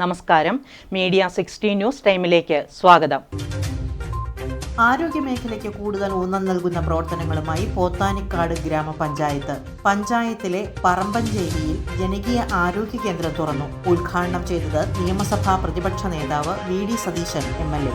നമസ്കാരം. Media sixty news ടൈമിലേക്ക് സ്വാഗതം. ആരോഗ്യമേഖലയ്ക്ക് കൂടുതൽ ഊന്നൽ നൽകുന്ന പ്രവർത്തനങ്ങളുമായി പോത്താനിക്കാട് ഗ്രാമപഞ്ചായത്ത്. പഞ്ചായത്തിലെ പറമ്പഞ്ചേരിയിൽ ജനകീയ ആരോഗ്യ കേന്ദ്രം തുറന്നു. ഉദ്ഘാടനം ചെയ്തത് നിയമസഭാ പ്രതിപക്ഷ നേതാവ് V D Satheesan M L A.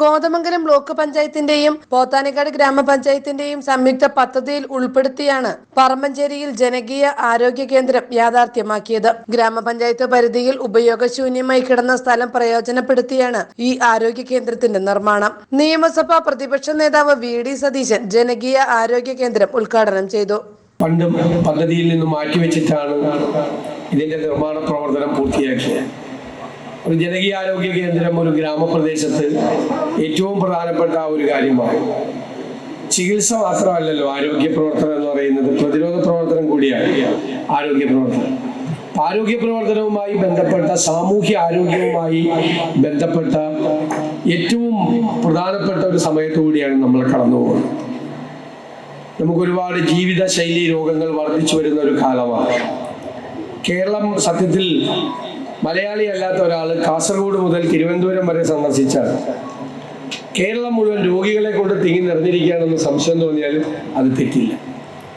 Kothamangalam block പഞ്ചായത്തിന്റെയും Pothanikkad ഗ്രാമപഞ്ചായത്തിന്റെയും സംയുക്ത പദ്ധതിയിൽ ഉൾപ്പെടുത്തിയാണ് പറമ്പഞ്ചേരിയിൽ ജനകീയ ആരോഗ്യ കേന്ദ്രം യാഥാർത്ഥ്യമാക്കിയത്. ഗ്രാമപഞ്ചായത്ത് പരിധിയിൽ ഉപയോഗശൂന്യമായി കിടന്ന സ്ഥലം പ്രയോജനപ്പെടുത്തിയാണ് ഈ ആരോഗ്യ കേന്ദ്രത്തിന്റെ നിർമ്മാണം. നിയമസഭാ പ്രതിപക്ഷ നേതാവ് വി ഡി സതീശൻ ജനകീയ ആരോഗ്യ കേന്ദ്രം ഉദ്ഘാടനം ചെയ്തു. പണ്ട് പദ്ധതിയിൽ നിന്ന് മാറ്റിവെച്ചിട്ടാണ് ഇതിന്റെ നിർമ്മാണ പ്രവർത്തനം പൂർത്തിയാക്കിയത്. ഒരു ജനകീയാരോഗ്യ കേന്ദ്രം ഒരു ഗ്രാമപ്രദേശത്ത് ഏറ്റവും പ്രധാനപ്പെട്ട ഒരു കാര്യമാണ്. ചികിത്സ മാത്രമല്ലല്ലോ ആരോഗ്യ പ്രവർത്തനം എന്ന് പറയുന്നത്. പ്രതിരോധ പ്രവർത്തനം കൂടിയാണ് ആരോഗ്യ പ്രവർത്തനം. ആരോഗ്യ പ്രവർത്തനവുമായി ബന്ധപ്പെട്ട സാമൂഹ്യ ആരോഗ്യവുമായി ബന്ധപ്പെട്ട ഏറ്റവും പ്രധാനപ്പെട്ട ഒരു സമയത്തുകൂടിയാണ് നമ്മൾ കടന്നു പോകുന്നത്. നമുക്ക് ഒരുപാട് ജീവിതശൈലി രോഗങ്ങൾ വർദ്ധിച്ചു വരുന്ന ഒരു കാലമാണ്. കേരളം സത്യത്തിൽ മലയാളി അല്ലാത്ത ഒരാൾ കാസർഗോഡ് മുതൽ തിരുവനന്തപുരം വരെ സന്ദർശിച്ചാൽ കേരളം മുഴുവൻ രോഗികളെ കൊണ്ട് തിങ്ങി നിറഞ്ഞിരിക്കുകയാണെന്ന് സംശയം തോന്നിയാൽ അത് തെറ്റില്ല.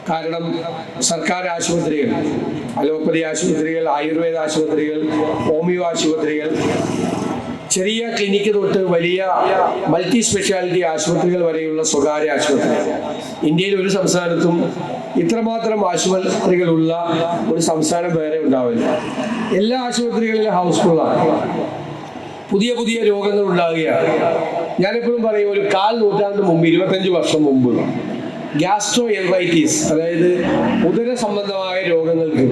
കാരണം സർക്കാർ ആശുപത്രികൾ അലോപ്പതി ആശുപത്രികൾ ആയുർവേദ ആശുപത്രികൾ ഹോമിയോ ആശുപത്രികൾ ചെറിയ ക്ലിനിക്ക് തൊട്ട് വലിയ മൾട്ടി സ്പെഷ്യാലിറ്റി ആശുപത്രികൾ വരെയുള്ള സ്വകാര്യ ആശുപത്രി. ഇന്ത്യയിൽ ഒരു സംസ്ഥാനത്തും ഇത്രമാത്രം ആശുപത്രികളുള്ള ഒരു സംസ്ഥാനം വേറെ ഉണ്ടാവില്ല. എല്ലാ ആശുപത്രികളിലും ഹൗസ്ഫുള്ളാണ് പുതിയ പുതിയ രോഗങ്ങൾ ഉണ്ടാകുകയാണ് ഞാനെപ്പോഴും പറയും ഒരു കാൽ നൂറ്റാണ്ട് മുമ്പ് ഇരുപത്തഞ്ച് വർഷം മുമ്പ് ഗ്യാസ്ട്രോ എൻവൈറ്റീസ് അതായത് ഉദര സംബന്ധമായ രോഗങ്ങൾക്ക്.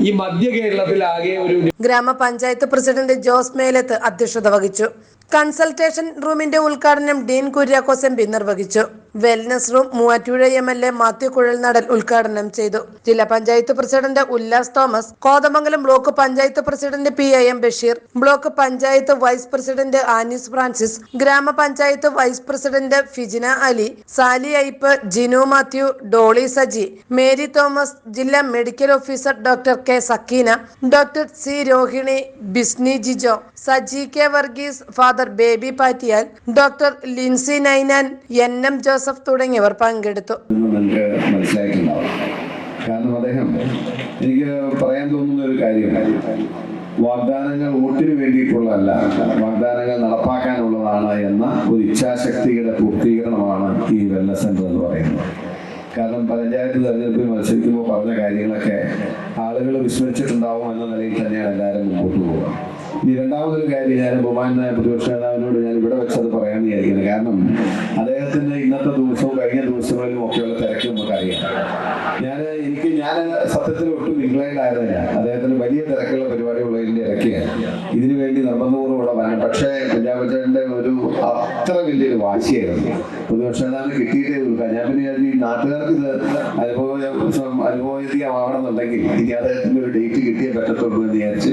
ഈ മധ്യ കേരളത്തിൽ ആകെ ഒരു ഗ്രാമപഞ്ചായത്ത് പ്രസിഡന്റ് ജോസ് മേലത്ത് അധ്യക്ഷത വഹിച്ചു. കൺസൾട്ടേഷൻ റൂമിന്റെ ഉദ്ഘാടനം ഡീൻ കുര്യാക്കോസ് എം പി നിർവഹിച്ചു. Wellness room Muvattupuzha M L A Mathew Kuzhalnadan ഉദ്ഘാടനം ചെയ്തു. ജില്ലാ panchayat president Ullas Thomas Kothamangalam block panchayat president P A Basheer block panchayat vice president Annies Francis ഗ്രാമപഞ്ചായത്ത് വൈസ് പ്രസിഡന്റ് ഫിജിന അലി സാലി ഐപ്പ് ജിനു മാത്യു ഡോളി സജി മേരി തോമസ് ജില്ലാ medical officer doctor K Sakeena doctor C Rohini Bisni Jijo Saji K Varghese father Baby Pattiyal doctor Lincy Ninan N M Joseph തുടങ്ങിയവർ പങ്കെടുത്തു. കാരണം അദ്ദേഹം എനിക്ക് പറയാൻ തോന്നുന്ന ഒരു കാര്യം. വാഗ്ദാനങ്ങൾ വോട്ടിന് വേണ്ടിയിട്ടുള്ളതല്ല വാഗ്ദാനങ്ങൾ നടപ്പാക്കാനുള്ളതാണ് എന്ന ഒരു ഇച്ഛാശക്തിയുടെ പൂർത്തീകരണമാണ് ഈ വെൽനസ് സെന്റർ എന്ന് പറയുന്നത്. കാരണം പഞ്ചായത്ത് തെരഞ്ഞെടുപ്പിൽ മത്സരിക്കുമ്പോൾ പറഞ്ഞ കാര്യങ്ങളൊക്കെ ആളുകൾ വിസ്മരിച്ചിട്ടുണ്ടാവും എന്ന നിലയിൽ തന്നെയാണ് എല്ലാവരും മുമ്പോട്ട് പോകുക ഇനി രണ്ടാമതൊരു കാര്യം ഞാൻ ബഹുമാനായ പ്രതിപക്ഷ നേതാവിനോട് ഞാൻ ഇവിടെ വെച്ചത് പറയാൻ വിചാരിക്കുന്നത് കാരണം അദ്ദേഹത്തിന്റെ ഇന്നത്തെ ദിവസവും കഴിഞ്ഞ ദിവസങ്ങളിലും ഒക്കെയുള്ള തിരക്ക് നമുക്കറിയാം ഞാൻ എനിക്ക് ഞാൻ സത്യത്തിൽ ഒട്ടും ഇംഗ്ലണ്ട് ആയിരുന്നില്ല അദ്ദേഹത്തിന് വലിയ തിരക്കുള്ള പരിപാടികളുള്ളതിന്റെ ഇടയ്ക്ക് ഇതിനു വേണ്ടി നിർബന്ധപൂർവം ഇവിടെ വരണം പക്ഷേ പഞ്ചാബ് ചേട്ടന്റെ ഒരു അത്ര വലിയൊരു വാശിയായിരുന്നു പ്രതിപക്ഷ നേതാവിന് കിട്ടിയിട്ടേ കൊടുക്കാം ഞാൻ പിന്നെ ഞാൻ ഈ നാട്ടുകാർക്ക് ഇത് അനുഭവ അനുഭവവേദ്യമാവണമെന്നുണ്ടെങ്കിൽ ഇനി അദ്ദേഹത്തിന്റെ ഒരു ഡേറ്റ് കിട്ടിയേ പറ്റത്തുള്ളൂ എന്ന് വിചാരിച്ച്